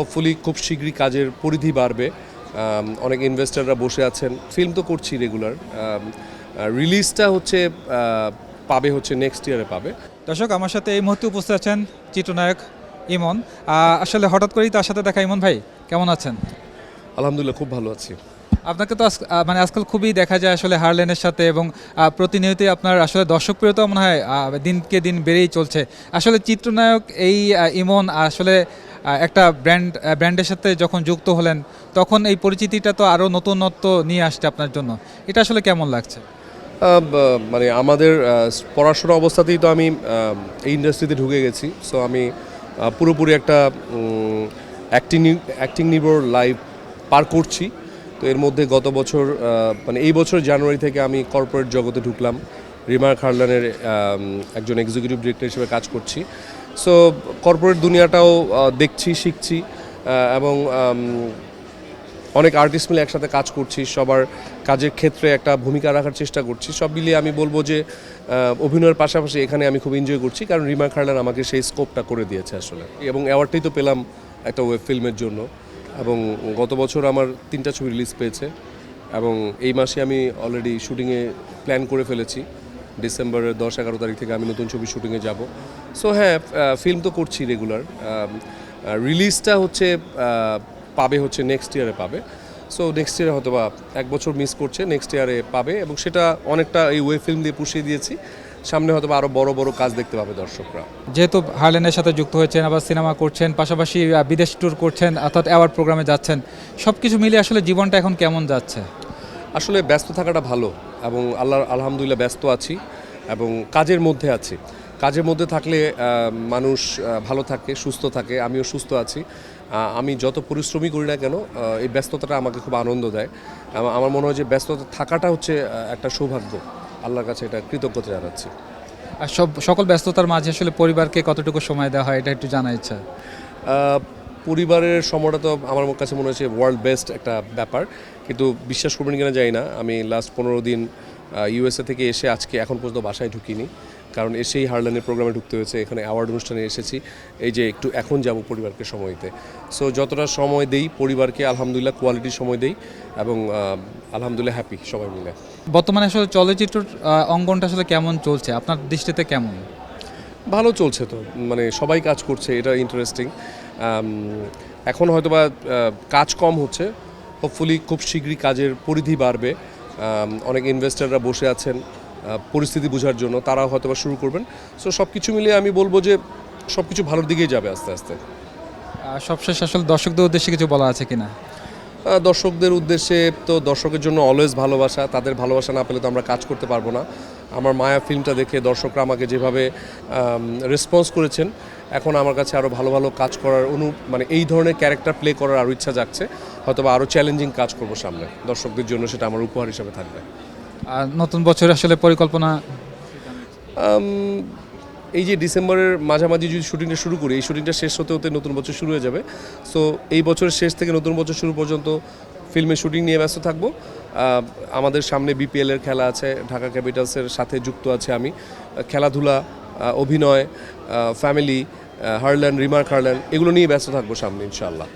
Hopefully খুব শীঘ্রই কাজের পরিধি বাড়বে। অনেক ইনভেস্টাররা বসে আছেন। ফিল্ম তো করছি রেগুলার রিলিজটা হচ্ছে পাবে হচ্ছে নেক্সট ইয়ারে পাবে। দর্শক আমার সাথে এই মুহূর্তে উপস্থিত আছেন চিত্রনায়ক ইমন। আসলে হঠাৎ করেই তার সাথে দেখা। ইমন ভাই কেমন আছেন? আলহামদুলিল্লাহ খুব ভালো আছি। আপনাকে তো মানে আজকাল খুবই দেখা যায় আসলে হারলেনের সাথে এবং প্রতিনিয়তই আপনার আসলে দর্শক প্রিয়তা মনে হয় দিনকে দিন বেড়েই চলছে। আসলে চিত্রনায়ক এই ইমন আসলে একটা ব্র্যান্ড ব্র্যান্ডের সাথে যখন যুক্ত হলেন, তখন এই পরিচিতিটা তো আরও নতুনত্ব নিয়ে আসছে আপনার জন্য। এটা আসলে কেমন লাগছে? মানে আমাদের পড়াশোনা অবস্থাতেই তো আমি এই ইন্ডাস্ট্রিতে ঢুকে গেছি। সো আমি পুরোপুরি একটা অ্যাক্টিং অ্যাক্টিং নির্ভর লাইফ পার করছি। তো এর মধ্যে গত বছর মানে এই বছর জানুয়ারি থেকে আমি কর্পোরেট জগতে ঢুকলাম। রিমার খারলানের একজন এক্সিকিউটিভ ডিরেক্টর হিসেবে কাজ করছি। সো কর্পোরেট দুনিয়াটাও দেখছি, শিখছি এবং অনেক আর্টিস্ট মিলে একসাথে কাজ করছি, সবার কাজের ক্ষেত্রে একটা ভূমিকা রাখার চেষ্টা করছি। সব মিলিয়ে আমি বলব যে অভিনয়ের পাশাপাশি এখানে আমি খুব এনজয় করছি, কারণ রিমা খারলান আমাকে সেই স্কোপটা করে দিয়েছে আসলে। এবং অ্যাওয়ার্ডটাই তো পেলাম একটা ওয়েব ফিল্মের জন্য। এবং গত বছর আমার তিনটা ছবি রিলিজ পেয়েছে। এবং এই মাসে আমি অলরেডি শুটিংয়ে প্ল্যান করে ফেলেছি। ডিসেম্বরের দশ এগারো তারিখ থেকে আমি নতুন ছবি শুটিংয়ে যাব। সো হ্যাঁ ফিল্ম তো করছি রেগুলার রিলিজটা হচ্ছে পাবে হচ্ছে নেক্সট ইয়ারে পাবে। সো নেক্সট ইয়ারে হয়তো বা এক বছর মিস করছে নেক্সট ইয়ারে পাবে এবং সেটা অনেকটা এই ওয়েব ফিল্ম দিয়ে পুষিয়ে দিয়েছি। সামনে হয়তো আরও বড় বড় কাজ দেখতে পাবে দর্শকরা। যেহেতু হারলেনের সাথে যুক্ত হয়েছেন আবার সিনেমা করছেন পাশাপাশি বিদেশ ট্যুর করছেন অর্থাৎ অ্যাওয়ার্ড প্রোগ্রামে যাচ্ছেন সব কিছু মিলিয়ে আসলে জীবনটা এখন কেমন যাচ্ছে? আসলে ব্যস্ত থাকাটা ভালো। এবং আল্লাহ আলহামদুলিল্লাহ ব্যস্ত আছি এবং কাজের মধ্যে আছি। কাজের মধ্যে থাকলে মানুষ ভালো থাকে সুস্থ থাকে আমিও সুস্থ আছি। আমি যত পরিশ্রমই করি না কেন এই ব্যস্ততাটা আমাকে খুব আনন্দ দেয়। আমা- আমার মনে হয় যে ব্যস্ততা থাকাটা হচ্ছে একটা সৌভাগ্য। আল্লাহর কাছে এটা কৃতজ্ঞতা জানাচ্ছি। আর সব সকল ব্যস্ততার মাঝে আসলে পরিবারকে কতটুকু সময় দেওয়া হয় এটা একটু জানা ইচ্ছা। পরিবারের সময়টা তো আমার কাছে মনে হচ্ছে ওয়ার্ল্ড বেস্ট একটা ব্যাপার। কিন্তু বিশ্বাস করবেন কিনা যাই না, আমি লাস্ট পনেরো দিন ইউএসএ থেকে এসে আজকে এখন পর্যন্ত বাসায় ঢুকিনি। কারণ এসেই হারলানের প্রোগ্রামে ঢুকতে হয়েছে, এখানে অ্যাওয়ার্ড অনুষ্ঠানে এসেছি। এই যে একটু এখন যাব পরিবারকে সময় দিতে। সো যতটা সময় দেই পরিবারকে, আলহামদুলিল্লাহ কোয়ালিটির সময় দেই এবং আলহামদুলিল্লাহ হ্যাপি সবাই মিলে। বর্তমানে আসলে চলচ্চিত্র অঙ্গনটা আসলে কেমন চলছে? আপনার দৃষ্টিতে কেমন? ভালো চলছে তো মানে সবাই কাজ করছে এটা ইন্টারেস্টিং এখন হয়তো বা কাজ কম হচ্ছে হোপফুলি খুব শীঘ্রই কাজের পরিধি বাড়বে। অনেক ইনভেস্টাররা বসে আছেন পরিস্থিতি বোঝার জন্য তারাও হয়তো বা শুরু করবেন। সো সব কিছু মিলিয়ে আমি বলব যে সব কিছু ভালোর দিকেই যাবে আস্তে আস্তে। সবশেষ আসলে দর্শকদের উদ্দেশ্যে কিছু বলা আছে কিনা? দর্শকদের উদ্দেশ্যে তো দর্শকের জন্য অলওয়েজ ভালোবাসা তাদের ভালোবাসা না পেলে তো আমরা কাজ করতে পারব না। আমার মায়া ফিল্মটা দেখে দর্শকরা আমাকে যেভাবে রেসপন্স করেছেন এখন আমার কাছে আরও ভালো ভালো কাজ করার অনু মানে এই ধরনের ক্যারেক্টার প্লে করার আরও ইচ্ছা যাচ্ছে হয়তো বা আরও চ্যালেঞ্জিং কাজ করব সামনে দর্শকদের জন্য সেটা আমার উপহার হিসেবে থাকবে। আর নতুন বছরে আসলে পরিকল্পনা? এই যে ডিসেম্বরের মাঝামাঝি যদি শুটিংটা শুরু করি এই শুটিংটা শেষ হতে হতে নতুন বছর শুরু হয়ে যাবে। সো এই বছরের শেষ থেকে নতুন বছর শুরু পর্যন্ত ফিল্মের শুটিং নিয়ে ব্যস্ত থাকব। আমাদের সামনে বিপিএল এর খেলা আছে, ঢাকা ক্যাপিটালসের সাথে যুক্ত আছে আমি। খেলাধুলা অভিনয় ফ্যামিলি হারল্যান্ড রিমার্ক হারল্যান্ড এগুলো নিয়ে ব্যস্ত থাকব সামনে, ইনশাআল্লাহ।